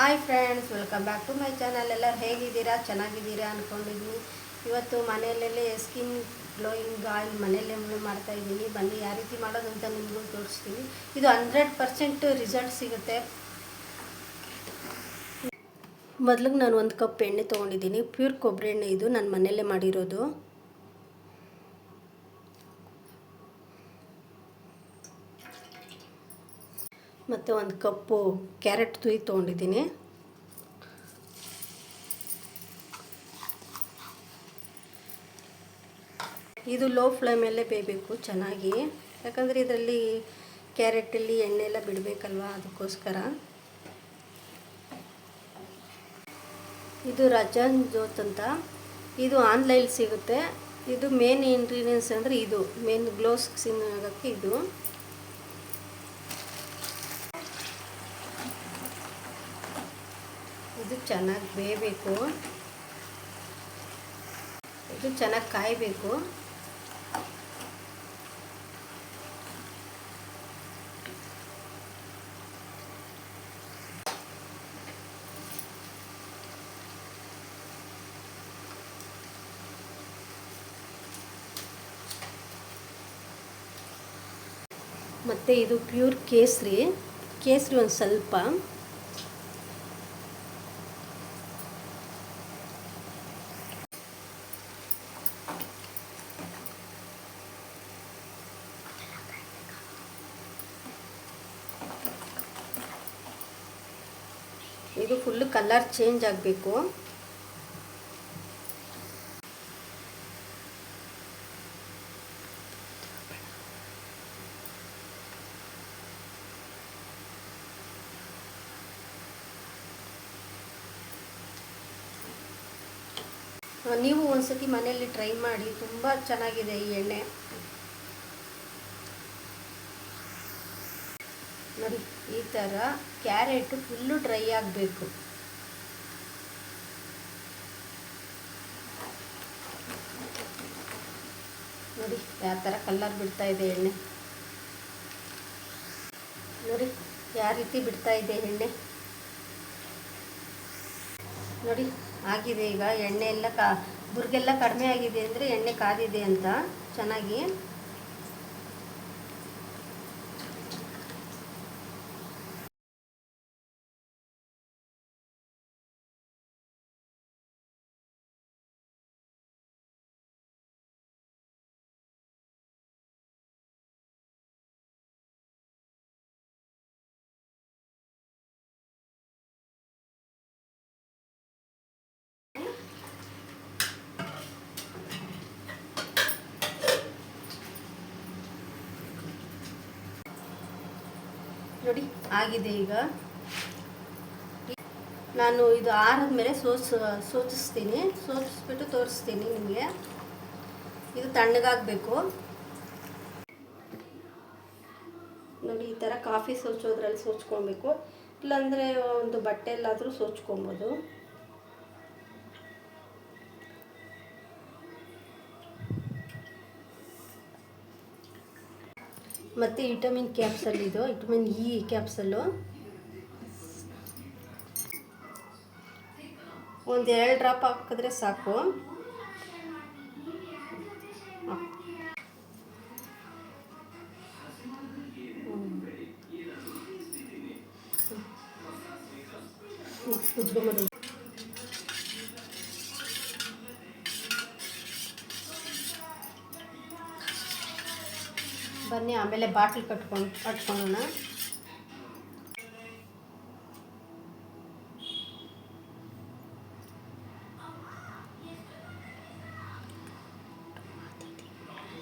Hi friends welcome back to my channel ಎಲ್ಲ ಹೇಗಿದ್ದೀರಾ? ಚೆನ್ನಾಗಿದ್ದೀರಾ ಅಂದ್ಕೊಂಡಿದ್ದೀನಿ ಇವತ್ತು ಮನೆಯಲ್ಲೇ ಸ್ಕಿನ್ ಗ್ಲೋಯಿಂಗ್ ಆಯಿಲ್ ಮನೆಯಲ್ಲೇ ಮಾಡ್ತಾ ಇದ್ದೀನಿ. ಬನ್ನಿ, ಯಾವ ರೀತಿ ಮಾಡೋದು ಅಂತ ನಿಮಗೂ ತೋರಿಸ್ತೀನಿ. ಇದು ಹಂಡ್ರೆಡ್ ಪರ್ಸೆಂಟ್ ರಿಸಲ್ಟ್ ಸಿಗುತ್ತೆ. ಮೊದಲಿಗೆ ನಾನು ಒಂದು ಕಪ್ ಎಣ್ಣೆ ತೊಗೊಂಡಿದ್ದೀನಿ. ಪ್ಯೂರ್ ಕೊಬ್ಬರಿ ಎಣ್ಣೆ ಇದು. ನಾನು ಮನೆಯಲ್ಲೇ ಮಾಡಿರೋದು. ಮತ್ತು ಒಂದು ಕಪ್ಪು ಕ್ಯಾರೆಟ್ ತುಯ್ ತೊಗೊಂಡಿದ್ದೀನಿ. ಇದು ಲೋ ಫ್ಲೇಮಲ್ಲೇ ಬೇಯಬೇಕು, ಚೆನ್ನಾಗಿ. ಯಾಕಂದರೆ ಇದರಲ್ಲಿ ಕ್ಯಾರೆಟಲ್ಲಿ ಎಣ್ಣೆ ಎಲ್ಲ ಬಿಡಬೇಕಲ್ವ ಅದಕ್ಕೋಸ್ಕರ. ಇದು ರಜಾನ್ ಜೋತ್ ಅಂತ. ಇದು ಆನ್ಲೈನ್ ಸಿಗುತ್ತೆ. ಇದು ಮೇನ್ ಇಂಗ್ರೀಡಿಯೆಂಟ್ಸ್ ಅಂದರೆ ಇದು ಮೇನ್ ಗ್ಲೋಸ್ ಸಿನ್ ಆಗೋಕ್ಕೆ ಇದು. ಇದು ಚೆನ್ನಾಗಿ ಬೇಯಬೇಕು. ಇದು ಚೆನ್ನಾಗಿ ಕಾಯಬೇಕು. ಮತ್ತು ಇದು ಪ್ಯೂರ್ ಕೇಸರಿ. ಕೇಸರಿ ಒಂದು ಸ್ವಲ್ಪ. ಇದು ಫುಲ್ಲು ಕಲರ್ ಚೇಂಜ್ ಆಗಬೇಕು. ನೀವು ಒಂದ್ಸತಿ ಮನೆಯಲ್ಲಿ ಟ್ರೈ ಮಾಡಿ ತುಂಬ ಚೆನ್ನಾಗಿದೆ ಈ ಎಣ್ಣೆ. ನೋಡಿ, ಈ ಥರ ಕ್ಯಾರೆಟು ಫುಲ್ಲು ಡ್ರೈ ಆಗಬೇಕು. ನೋಡಿ, ಯಾವ ಥರ ಕಲ್ಲರ್ ಬಿಡ್ತಾ ಇದೆ ಎಣ್ಣೆ. ನೋಡಿ, ಯಾವ ರೀತಿ ಬಿಡ್ತಾ ಇದೆ ಎಣ್ಣೆ. ನೋಡಿ, ಆಗಿದೆ ಈಗ ಎಣ್ಣೆ ಎಲ್ಲ ಕಾ ಬುರ್ಗೆಲ್ಲ ಕಡಿಮೆ ಆಗಿದೆ ಅಂದರೆ ಎಣ್ಣೆ ಕಾದಿದೆ ಅಂತ ಚೆನ್ನಾಗಿ. ನೋಡಿ, ಆಗಿದೆ ಈಗ. ನಾನು ಇದು ಆರದ್ಮೇಲೆ ಮೇಲೆ ಸೋಚ, ಸೋಚಿಸ್ತೀನಿ. ಸೋಚಿಸ್ಬಿಟ್ಟು ತೋರಿಸ್ತೀನಿ ನಿಮಗೆ. ಇದು ತಣ್ಣಗಾಗಬೇಕು. ನೋಡಿ, ಈ ಥರ ಕಾಫಿ ಸೋಚೋದ್ರಲ್ಲಿ ಸೋಚ್ಕೊಬೇಕು ಇಲ್ಲಾಂದರೆ ಒಂದು ಬಟ್ಟೆಲ್ಲಾದರೂ ಸೋಚ್ಕೊಬೋದು. ಮತ್ತು ವಿಟಮಿನ್ ಕ್ಯಾಪ್ಸಲ್ ಇದು ವಿಟಮಿನ್ ಇ ಕ್ಯಾಪ್ಸಲ್ಲು ಒಂದು ಎರಡು ಡ್ರಾಪ್ ಹಾಕಿದ್ರೆ ಸಾಕು. ಕುದ್ಕೊಂಬೋದು ಆಮೇಲೆ ಬಾಟ್ಲ್ ಕಟ್ಕೊಂಡು, ಕಟ್ಕೊಳ್ಳೋಣ.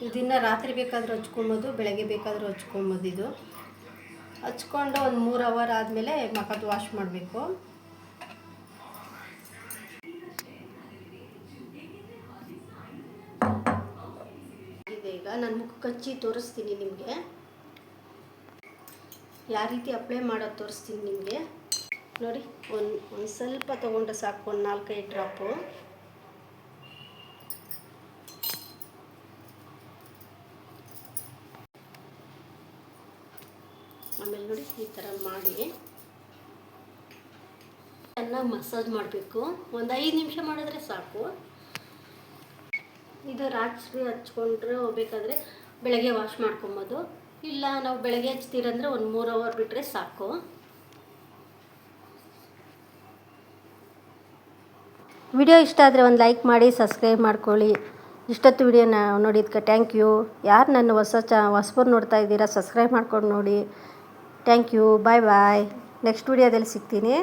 ಇದನ್ನು ರಾತ್ರಿ ಬೇಕಾದರೂ ಹಚ್ಕೊಂಬೋದು, ಬೆಳಗ್ಗೆ ಬೇಕಾದರೂ ಹಚ್ಕೊಬೋದು ಇದು. ಹಚ್ಕೊಂಡು ಒಂದು ಮೂರು ಅವರ್ ಆದಮೇಲೆ ಮಖದ ವಾಶ್ ಮಾಡಬೇಕು. ನಾನು ಮುಖ ಕಚ್ಚಿ ತೋರಿಸ್ತೀನಿ ನಿಮಗೆ. ಯಾವ ರೀತಿ ಅಪ್ಲೈ ಮಾಡೋದು ತೋರಿಸ್ತೀನಿ ನಿಮಗೆ. ನೋಡಿ, ಒಂದು ಒಂದು ಸ್ವಲ್ಪ ತೊಗೊಂಡ್ರೆ ಸಾಕು, ಒಂದು ನಾಲ್ಕೈದು ಡ್ರಾಪು ಆಮೇಲೆ ನೋಡಿ, ಈ ಥರ ಮಾಡಿ. ಚೆನ್ನಾಗಿ ಮಸಾಜ್ ಮಾಡಬೇಕು. ಒಂದು ಐದು ನಿಮಿಷ ಮಾಡಿದ್ರೆ ಸಾಕು. ಇದು ರಾತ್ರಿ ಹಚ್ಕೊಂಡ್ರೆ ಹೋಗ್ಬೇಕಾದ್ರೆ ಬೆಳಗ್ಗೆ ವಾಶ್ ಮಾಡ್ಕೊಬೋದು. ಇಲ್ಲ, ನಾವು ಬೆಳಗ್ಗೆ ಹಚ್ತೀರಂದ್ರೆ ಒಂದು ಮೂರು ಅವರ್ ಬಿಟ್ಟರೆ ಸಾಕು. ವಿಡಿಯೋ ಇಷ್ಟ ಆದರೆ ಒಂದು ಲೈಕ್ ಮಾಡಿ ಸಬ್ಸ್ಕ್ರೈಬ್ ಮಾಡ್ಕೊಳ್ಳಿ. ಇಷ್ಟೊತ್ತು ವಿಡಿಯೋನ ನೋಡಿದ್ಕೆ ಥ್ಯಾಂಕ್ ಯು ಯಾರು ನನ್ನ ಹೊಸ ಚ ಹೊಸಬರು ನೋಡ್ತಾ ಇದ್ದೀರಾ ಸಬ್ಸ್ಕ್ರೈಬ್ ಮಾಡ್ಕೊಂಡು ನೋಡಿ. Thank you bye bye next ವಿಡಿಯೋದಲ್ಲಿ ಸಿಗ್ತೀನಿ.